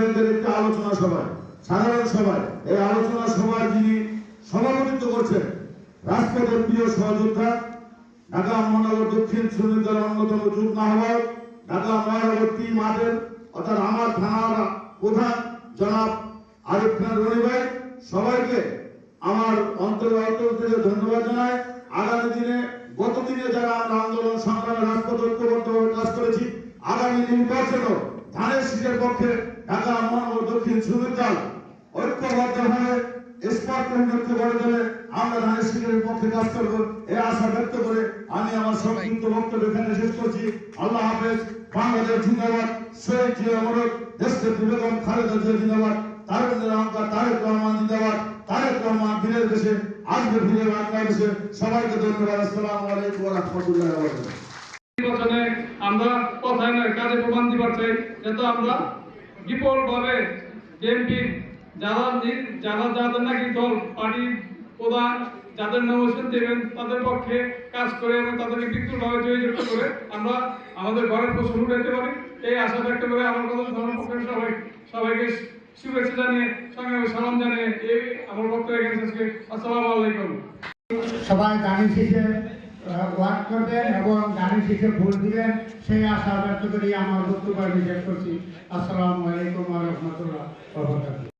নেতৃবৃন্দের একটি আলোচনা সভায়, সাধারণ সভায়, এই আলোচনা সভায় যিনি সভাপতিত্ব করছেন, রাজপথের প্রিয় সহযোদ্ধা, ঢাকা মহানগর দক্ষিণ শ্রমিক দলের অন্যতম যুগ্ম আহ্বায়ক, ঢাকা মহানগর তিন মাঠের, অর্থাৎ আমার থানার প্রধান জনাব আরিফ খান রনি ভাই, সবাইকে আমার অন্তর অন্তর থেকে ধন্যবাদ জানাই। আগামী দিনে, গত দিনে যারা আমরা আন্দোলন সংগ্রামে রাজপথ ঐক্যবদ্ধভাবে কাজ করেছি, আগামী নির্বাচনও ধানের পক্ষে ঢাকা মহানগর দক্ষিণ শ্রমিক দল ঐক্যবদ্ধভাবে স্পট উন্নতি গড়ে তোলে। আমরা ধানের পক্ষে কাজ করব। এই আশা ব্যক্ত করে আমি আমার সংক্ষিপ্ত বক্তব্য এখানে শেষ করছি। আল্লাহ হাফেজ। বাংলাদেশ জিন্দাবাদ। শহীদ জিয়া মরক। দেশের বেগম খালেদা জিয়া জিন্দাবাদ। তারেক রহমান তারেক রহমান জিন্দাবাদ। তারেক রহমান বীরের দেশে আসবে ফিরে বাংলাদেশে। সবাইকে ধন্যবাদ। আসসালামু আলাইকুম ওয়া রাহমাতুল্লাহি ওয়া বারাকাতুহু। নির্বাচনে আমরা কথায় নয় কাজে প্রমাণ দিতে চাই যাতে আমরা বিপুল ভাবে বিএনপি, যারা যারা যাদের নাকি দল, পার্টি প্রধান, যাদের নমোশন দেবেন, তাদের পক্ষে কাজ করে এবং তাদেরকে বিপুলভাবে জয়যুক্ত করে আমরা আমাদের ঘরের ফসল উঠাইতে পারি। এই আশা ব্যক্ত করে আমার কথা ধর্মের পক্ষে সবাই সবাইকে শুভেচ্ছা জানিয়ে, সঙ্গে সালাম জানিয়ে এই আমার বক্তব্য এখানে শেষ আসসালামু আলাইকুম। সবাই শেষে ওয়ার্ক করবেন এবং গাড়ি শেষে ভোট দিবেন, সেই আশা ব্যক্ত করি আমার বক্তব্য আমি শেষ করছি। আসসালামু আলাইকুম রহমতুল্লাহ